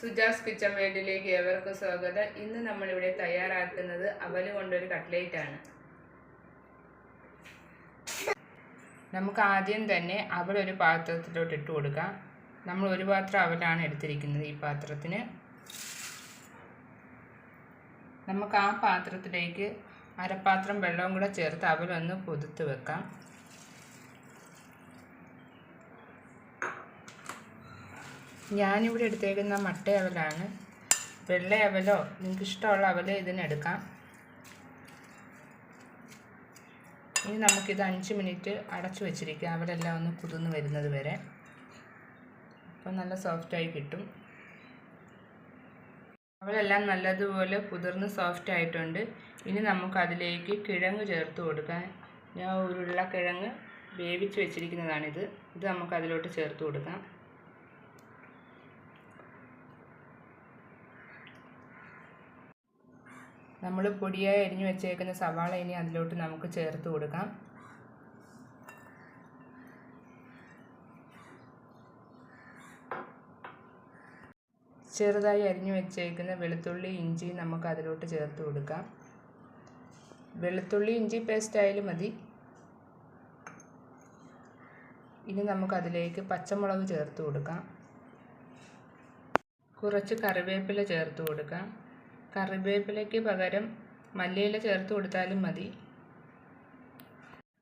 Suja's kitchen വേൾഡിലേക്ക് ഏവർക്കും സ്വാഗതം. ഇന്ന് നമ്മളിവിടെ തയ്യാറാക്കുന്നത് അവൽ കൊണ്ടൊരു കട്ട്ലേറ്റ് ആണ്. നമുക്ക് ആദ്യം തന്നെ അവൽ ഒരു പാത്രത്തിലോട്ട് ഇട്ട് കൊടുക്കാം. നമ്മൾ ഒരു പാത്രം അവലാണ് എടുത്തിരിക്കുന്നത് ഈ പാത്രത്തിന്. നമുക്ക് ആ പാത്രത്തിലേക്ക് അരപ്പാത്രം വെള്ളവും കൂടെ ചേർത്ത് അവലൊന്ന് പൊതുത്ത് വെക്കാം. ഞാനിവിടെ എടുത്തേക്കുന്ന മട്ട അവലാണ് വെള്ള അവലോ നിങ്ങൾക്ക് ഇഷ്ടമുള്ള അവലോ ഇതിനെടുക്കാം. ഇനി നമുക്കിത് അഞ്ച് മിനിറ്റ് അടച്ചു വെച്ചിരിക്കാം. അവലെല്ലാം ഒന്ന് കുതിർന്ന് വരുന്നത് വരെ. അപ്പോൾ നല്ല സോഫ്റ്റായി കിട്ടും. അവലെല്ലാം നല്ലതുപോലെ കുതിർന്ന് സോഫ്റ്റ് ആയിട്ടുണ്ട് ഇനി നമുക്ക് അതിലേക്ക് കിഴങ്ങ് ചേർത്ത് കൊടുക്കാം. ഞാൻ ഉരുളക്കിഴങ്ങ് വേവിച്ച് വെച്ചിരിക്കുന്നതാണിത്. ഇത് നമുക്ക് അതിലോട്ട് ചേർത്ത് കൊടുക്കാം. നമ്മൾ പൊടിയായി അരിഞ്ഞു വെച്ചേക്കുന്ന സവാള ഇനി അതിലോട്ട് നമുക്ക് ചേർത്ത് കൊടുക്കാം. ചെറുതായി അരിഞ്ഞു വെച്ചേക്കുന്ന വെളുത്തുള്ളി ഇഞ്ചി നമുക്ക് അതിലോട്ട് ചേർത്ത് കൊടുക്കാം. വെളുത്തുള്ളി ഇഞ്ചി പേസ്റ്റ് ആയാലും മതി. ഇനി നമുക്ക് അതിലേക്ക് പച്ചമുളക് ചേർത്ത് കൊടുക്കാം. കുറച്ച് കറിവേപ്പില ചേർത്ത് കൊടുക്കാം. കറിവേപ്പിലയ്ക്ക് പകരം മല്ലിയില ചേർത്ത് കൊടുത്താലും മതി.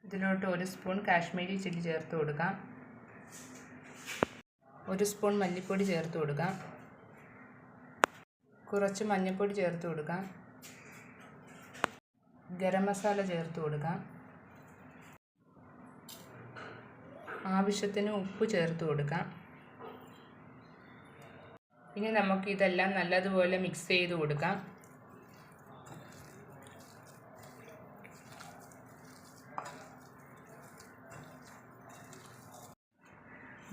ഇതിലോട്ട് ഒരു സ്പൂൺ കാശ്മീരി ചില്ലി ചേർത്ത് കൊടുക്കാം. ഒരു സ്പൂൺ മല്ലിപ്പൊടി ചേർത്ത് കൊടുക്കാം. കുറച്ച് മഞ്ഞൾപ്പൊടി ചേർത്ത് കൊടുക്കാം. ഗരം മസാല ചേർത്ത് കൊടുക്കാം. ആവശ്യത്തിന് ഉപ്പ് ചേർത്ത് കൊടുക്കാം. ഇനി നമുക്ക് ഇതെല്ലാം നല്ലതുപോലെ മിക്സ് ചെയ്ത് കൊടുക്കാം.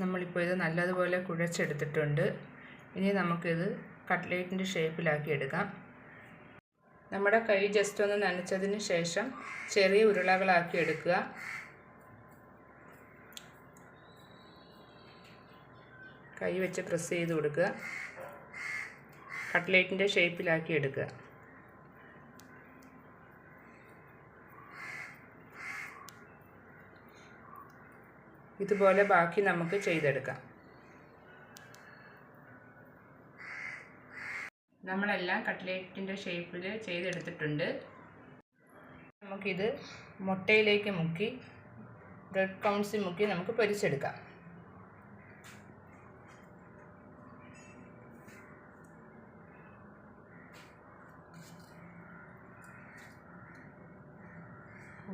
നമ്മളിപ്പോൾ ഇത് നല്ലതുപോലെ കുഴച്ചെടുത്തിട്ടുണ്ട്. ഇനി നമുക്കിത് കട്ട്ലേറ്റിന്റെ ഷേപ്പിലാക്കി എടുക്കാം. നമ്മുടെ കൈ ജസ്റ്റ് ഒന്ന് നനച്ചതിന് ശേഷം ചെറിയ ഉരുളകളാക്കി എടുക്കുക. കൈ വെച്ച് പ്രസ് ചെയ്ത് കൊടുക്കുക. കട്ട്ലേറ്റിന്റെ ഷേപ്പിലാക്കി എടുക്കുക. ഇതുപോലെ ബാക്കി നമുക്ക് ചെയ്തെടുക്കാം. നമ്മളെല്ലാം കട്ട്ലേറ്റിന്റെ ഷേപ്പിൽ ചെയ്തെടുത്തിട്ടുണ്ട്. നമുക്കിത് മുട്ടയിലേക്ക് മുക്കി ബ്രെഡ് കൗൺസിൽ മുക്കി നമുക്ക് പൊരിച്ചെടുക്കാം.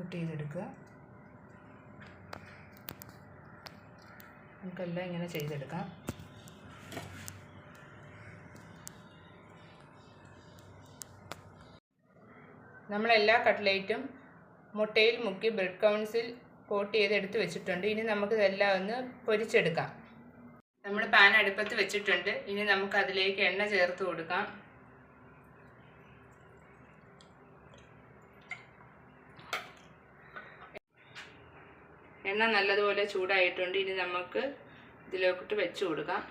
കൂട്ട് ചെയ്തെടുക്കുക നമുക്കെല്ലാം ഇങ്ങനെ ചെയ്തെടുക്കാം. നമ്മളെല്ലാ കട്ട്ലേറ്റും മുട്ടയിൽ മുക്കി ബ്രെഡ് കൗൺസിൽ കോട്ട് ചെയ്ത് എടുത്ത് വെച്ചിട്ടുണ്ട്. ഇനി നമുക്ക് ഇതെല്ലാം ഒന്ന് പൊരിച്ചെടുക്കാം. നമ്മൾ പാൻ അടുപ്പത്ത് വെച്ചിട്ടുണ്ട്. ഇനി നമുക്ക് അതിലേക്ക് എണ്ണ ചേർത്ത് കൊടുക്കാം. എണ്ണ നല്ലതുപോലെ ചൂടായിട്ടുണ്ട്. ഇനി നമുക്ക് ഇതിലോട്ട് വെച്ച് കൊടുക്കാം.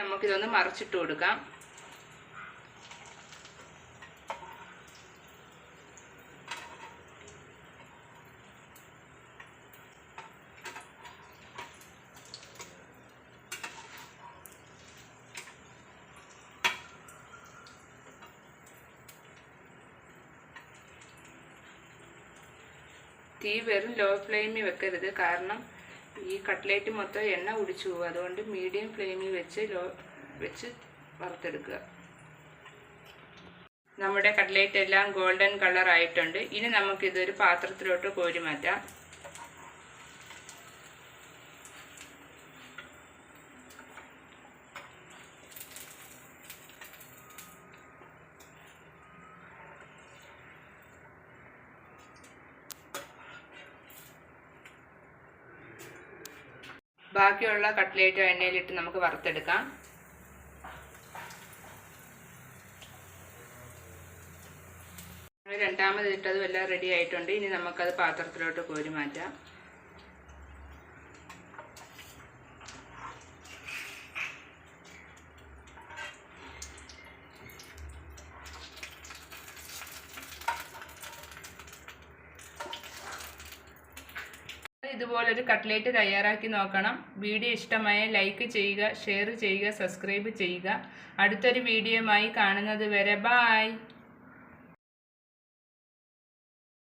നമുക്കിതൊന്ന് മറിച്ചിട്ട് കൊടുക്കാം. തീ വെറും ലോ ഫ്ലെയിമിൽ വെക്കരുത്. കാരണം ഈ കട്ട്ലേറ്റ് മൊത്തം എണ്ണ കുടിച്ചു പോകും. അതുകൊണ്ട് മീഡിയം ഫ്ലെയിമിൽ വെച്ച് ലോ വെച്ച് വറുത്തെടുക്കുക. നമ്മുടെ കട്ട്ലേറ്റ് എല്ലാം ഗോൾഡൻ കളർ ആയിട്ടുണ്ട്. ഇനി നമുക്കിതൊരു പാത്രത്തിലോട്ട് കോരി മാറ്റാം. ബാക്കിയുള്ള കട്ട്ലേറ്റ് എണ്ണയിലിട്ട് നമുക്ക് വറുത്തെടുക്കാം. രണ്ടാമത് ഇട്ടതും എല്ലാം റെഡി ആയിട്ടുണ്ട്. ഇനി നമുക്കത് പാത്രത്തിലോട്ട് കോരി മാറ്റാം. ഇതുപോലൊരു കട്ട്ലേറ്റ് തയ്യാറാക്കി നോക്കണം. വീഡിയോ ഇഷ്ടമായ ലൈക്ക് ചെയ്യുക ഷെയർ ചെയ്യുക സബ്സ്ക്രൈബ് ചെയ്യുക. അടുത്തൊരു വീഡിയോയുമായി കാണുന്നത് വരെ ബായ്